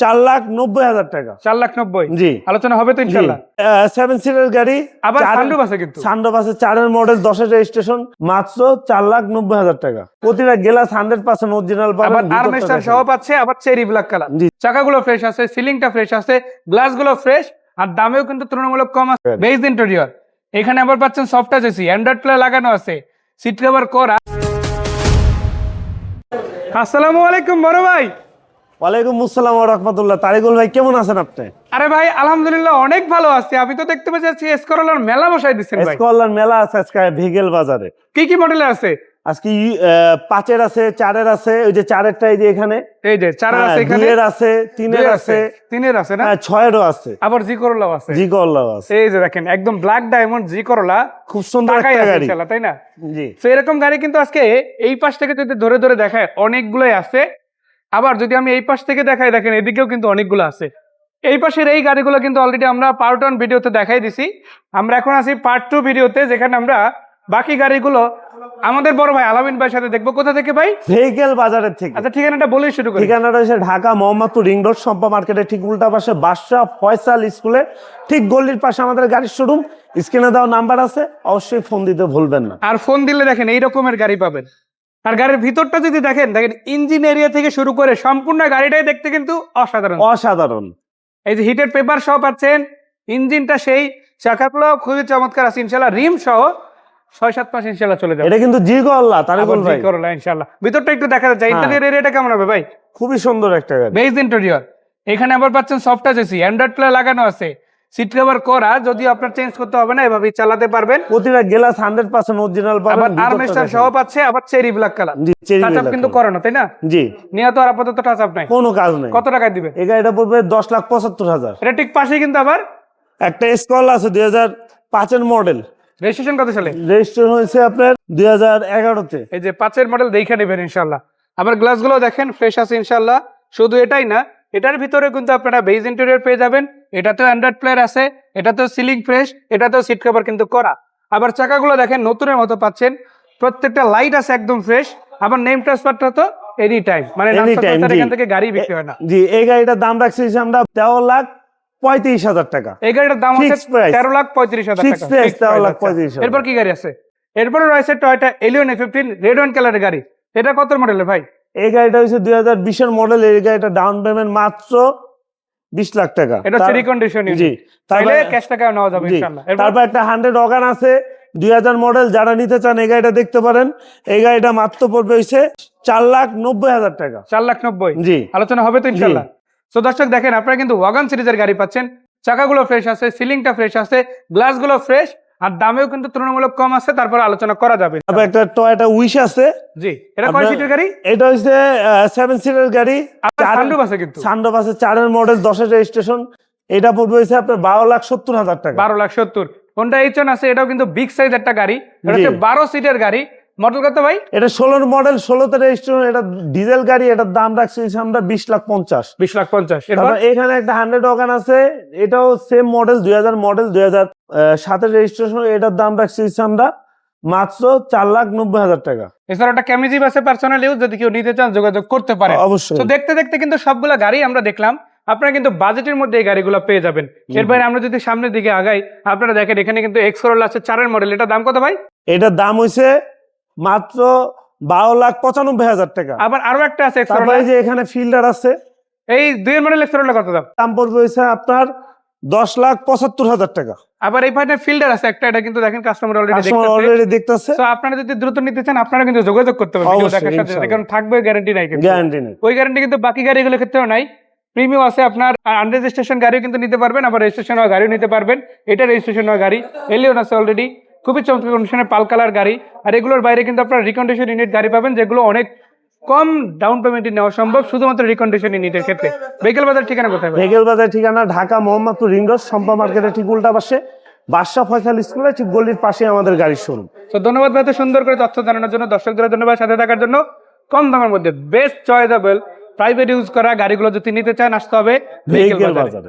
চার লাখ নব্বই হাজার টাকা। চার লাখ নব্বই? জি। আলোচনা হবে তো ইনশাল্লাহ। সেভেন সিটার গাড়ি আবার সানরুফ আছে কিন্তু। সানডপ আছে চারের মডেল দশের রেজিস্ট্রেশন মাত্র চার লাখ নব্বই হাজার টাকা। প্রতিটা গ্লাস হান্ড্রেড পার্সেন্ট অরিজিনাল পাবেন আর্মেস্টার সহ পাচ্ছে আবার চেরি ব্ল্যাক কালার জি। চাকাগুলো ফ্রেশ আছে সিলিংটা ফ্রেশ আছে গ্লাসগুলো ফ্রেশ আর দামেও কিন্তু তুলনামূলক কম আছে। বেস ইন্টেরিয়র এখানে আবার পাচ্ছেন soft touch AC android play লাগানো আছে। সিট কভার করা। আসসালামু আলাইকুম বড় ভাই। ওয়ালাইকুম আসসালাম রহমতুল্লাহ। তারিকুল ভাই কেমন আছেন আপনি? আরে ভাই আলহামদুলিল্লাহ অনেক ভালো আছি। আমি তো দেখতে পাচ্ছি এসকরলার মেলা বসাই দিচ্ছেন ভাই। স্কলার মেলা আছে আজকে ভেগেল বাজারে। কি কি মডেলের আছে? আজকে পাঁচের আছে চারের আছে ওই যে চারেরটা এই যে এখানে। এই যে চারের হ্যাঁ, আছে এখানে। দুইয়ের আছে তিনের আছে। তিনের আছে না? হ্যাঁ, ছয়েরও আছে। আবার জি করলাও আছে। জি করলাও আছে। এই যে দেখেন একদম ব্ল্যাক ডায়মন্ড জি করলা খুব সুন্দর একটা গাড়ি। তাই না? জি। তো এরকম গাড়ি কিন্তু আজকে এই পাশ থেকে যদি ধরে ধরে দেখায় অনেকগুলোই আছে। আবার যদি আমি এই পাশ থেকে দেখাই দেখেন এদিকেও কিন্তু অনেকগুলো আছে। এই পাশের এই গাড়িগুলো কিন্তু অলরেডি আমরা পার্ট ওয়ান ভিডিওতে দেখাই দিছি। আমরা এখন আছি পার্ট টু ভিডিওতে যেখানে আমরা বাকি গাড়িগুলো আমাদের বড় ভাই আলামিন ভাইয়ের সাথে দেখব। কোথা থেকে ভাই? ভেহিকেল বাজারের থেকে। আচ্ছা ঠিকানাটা বলে শুরু করি। ঠিকানাটা হচ্ছে ঢাকা মোহাম্মদপুর রিং রোড সম্পা মার্কেটের ঠিক উল্টা পাশে বাদশাহ ফয়সাল স্কুলে ঠিক গল্লির পাশে আমাদের গাড়ির শোরুম স্ক্রিনে দেওয়া নাম্বার আছে অবশ্যই ফোন দিতে ভুলবেন না। আর ফোন দিলে দেখেন এই রকমের গাড়ি পাবেন। আর গাড়ির ভিতরটা যদি দেখেন দেখেন ইঞ্জিন এরিয়া থেকে শুরু করে সম্পূর্ণ গাড়িটাই দেখতে কিন্তু অসাধারণ। অসাধারণ। এই যে হিটের পেপার সহ পাচ্ছেন ইঞ্জিনটা সেই চাকাগুলো খুবই চমৎকার আছে ইনশাল্লাহ রিম সহ ছয় সাত মাস ইনশাল্লাহ চলে যাবে। এটা কিন্তু জি তারিকুল ভাই। জি করলা ইনশাল্লাহ ভিতরটা একটু দেখা যাচ্ছে হ্যাঁ। ইন্টারিয়র এরিয়াটা কেমন হবে ভাই? খুবই সুন্দর একটা গাড়ি। বেস ইন্টেরিয়র এখানে আবার পাচ্ছেন soft touch AC android play লাগানো আছে। সিট কভার করা যদিও আপনার চেঞ্জ করতে হবে না এভাবেই চালাতে পারবেন। প্রতিটা গ্লাস হান্ড্রেড পার্সেন্ট অরিজিনাল আবার পাবেন আর্মেস্টার সহ পাচ্ছে আবার cherry black colour G cherry touch কিন্তু করে না তাই না? জি। নিয়ে তো আর আপাতত টাচ আপ নাই। কোনো কাজ নেই। কত টাকায় দিবেন? গাড়িটা পড়বে দশ লাখ পঁচাত্তর হাজার। এটা ঠিক পাশে কিন্তু আবার? একটা স্কল আছে দুই হাজার পাঁচের মডেল রেজিস্ট্রেশন কত সালে? রেজিস্ট্রেশন হয়েছে আপনার দুই হাজার এগারোতে। এই যে পাঁচের মডেল দেখে নেবেন ইনশাল্লাহ আবার গ্লাসগুলো দেখেন ফ্রেশ আছে ইনশাল্লাহ শুধু এটাই না এটার ভিতরে কিন্তু আপনারা বেজ ইন্টেরিয়র পেয়ে যাবেন। এটাতেও অ্যান্ড্রয়েড প্লেয়ার আছে এটাতেও সিলিং ফ্রেশ এটাতেও সিট কভার কিন্তু করা। আবার চাকাগুলো দেখেন নতুনের মতো পাচ্ছেন। প্রত্যেকটা লাইট আছে একদম ফ্রেশ আবার নেম ট্রান্সফারটা তো এনি টাইম মানে। এখান থেকে গাড়ি বিক্রি হয় না। জি এই গাড়িটার দাম রাখছি আমরা তেরো লাখ পঁয়ত্রিশ হাজার টাকা। এই গাড়িটার দাম আছে তেরো লাখ পঁয়ত্রিশ হাজার টাকা। price, Fixed 13 price, লাখ আচ্ছা। 35 হাজার। এরপর কি গাড়ি আছে? এরপরে রয়েছে Toyota Allion A fifteen red one কালারের গাড়ি। এটা কত মডেলের ভাই? এই গাড়িটা হচ্ছে দুই হাজার বিশের মডেল এই গাড়িটা ডাউন পেমেন্ট মাত্র বিশ লাখ টাকা। এটা হচ্ছে তার- রিকন্ডিশন জি তাহলে ক্যাশ টাকা নেওয়া যাবে ইনশাআল্লাহ। তারপর একটা হান্ড্রেড অগান আছে দুই হাজার মডেল যারা নিতে চান এই গাড়িটা দেখতে পারেন। এই গাড়িটা মাত্র পড়বে চার লাখ নব্বই হাজার টাকা। চার লাখ নব্বই? জি। আলোচনা হবে তো ইনশাল্লাহ তো দর্শক দেখেন আপনারা কিন্তু ওয়াগান সিরিজের গাড়ি পাচ্ছেন। চাকাগুলো ফ্রেশ আছে সিলিংটা ফ্রেশ আছে গ্লাসগুলো ফ্রেশ আর দামেও কিন্তু তুলনামূলক কম আছে তারপর আলোচনা করা যাবে। তারপর একটা টয়টা উইশ আছে। জি এটা কয় সিটের গাড়ি? এটা হচ্ছে সেভেন সিটার গাড়ি। সানরুফ আছে কিন্তু। সানডপ আছে চারের মডেল দশের রেজিস্ট্রেশন এটা পড়বে হচ্ছে আপনার বারো লাখ সত্তর হাজার টাকা। বারো লাখ সত্তর। কোনটা এইচন আছে এটাও কিন্তু বিগ সাইজ একটা গাড়ি। এটা হচ্ছে বারো সিটের গাড়ি। মডেল কত ভাই? এটা ষোলোর মডেল ষোলোতে রেজিস্ট্রেশন এটা ডিজেল গাড়ি এটার দাম রাখছি আমরা বিশ লাখ পঞ্চাশ। বিশ লাখ পঞ্চাশ। এখানে একটা হান্ড্রেড ওগান আছে এটাও সেম মডেল দুই হাজার মডেল দুই হাজার সাতের রেজিস্ট্রেশন এটার দাম রাখছি আমরা মাত্র চার লাখ নব্বই হাজার টাকা। এছাড়া একটা ক্যামিজিপ আছে পার্সোনাল ইউজ যদি কেউ নিতে চান যোগাযোগ করতে পারে অবশ্যই। তো দেখতে দেখতে কিন্তু সবগুলা গাড়ি আমরা দেখলাম আপনারা কিন্তু বাজেটের মধ্যে এই গাড়িগুলো পেয়ে যাবেন। এর বাইরে আমরা যদি সামনের দিকে আগাই আপনারা দেখেন এখানে কিন্তু এক্স করোলা আছে চারের মডেল এটা দাম কত ভাই? এটার দাম হয়েছে মাত্র বারো লাখ পঁচানব্বই হাজার টাকা। আবার আরও একটা আছে তারপরে যে এখানে ফিল্ডার আছে এই দুই মডেল কত দাম? দাম পড়বে হয়েছে আপনার দশ লাখ পঁচাত্তর হাজার টাকা। আবার এই পাশে ফিল্ডার আছে একটা এটা কিন্তু দেখেন কাস্টমার অলরেডি কাস্টমার দেখতেছে। অলরেডি দেখতেছে। তো আপনারা যদি দ্রুত নিতে চান আপনারা কিন্তু যোগাযোগ করতে পারবেন কারণ থাকবে গ্যারান্টি নাই কিন্তু। গ্যারান্টি নেই। ওই গ্যারান্টি কিন্তু বাকি গাড়িগুলোর ক্ষেত্রেও নাই। প্রিমিয়াম আছে আপনার আনরেজিস্ট্রেশন গাড়িও কিন্তু নিতে পারবেন আবার রেজিস্ট্রেশন হওয়া গাড়িও নিতে পারবেন। এটা রেজিস্ট্রেশন হওয়া গাড়ি এলিয়ন আছে অলরেডি খুবই চমৎকার কন্ডিশনের পাল কালার গাড়ি। আর এগুলোর বাইরে কিন্তু আপনার রিকন্ডিশন ইউনিট গাড়ি পাবেন যেগুলো অনেক কম ডাউন পেমেন্টে নেওয়া সম্ভব শুধুমাত্র রিকন্ডিশন ইউনিটের ক্ষেত্রে। ভেহিকেল বাজার ঠিকানা কোথায়? ভেগেল বাজার ঠিকানা ঢাকা মোহাম্মদপুর রিং রোড সম্পা মার্কেটের ঠিক উল্টা পাশে। বাদশাহ ফয়সাল স্কুলের ঠিক গলির পাশে আমাদের গাড়ির শোরুম তো ধন্যবাদ ভাই সুন্দর করে তথ্য জানানোর জন্য। দর্শকদের ধন্যবাদ সাথে থাকার জন্য কম দামের মধ্যে বেস্ট চয়েসেবল প্রাইভেট ইউজ করা গাড়িগুলো যদি নিতে চান আসতে হবে বাজারে। বাজারে।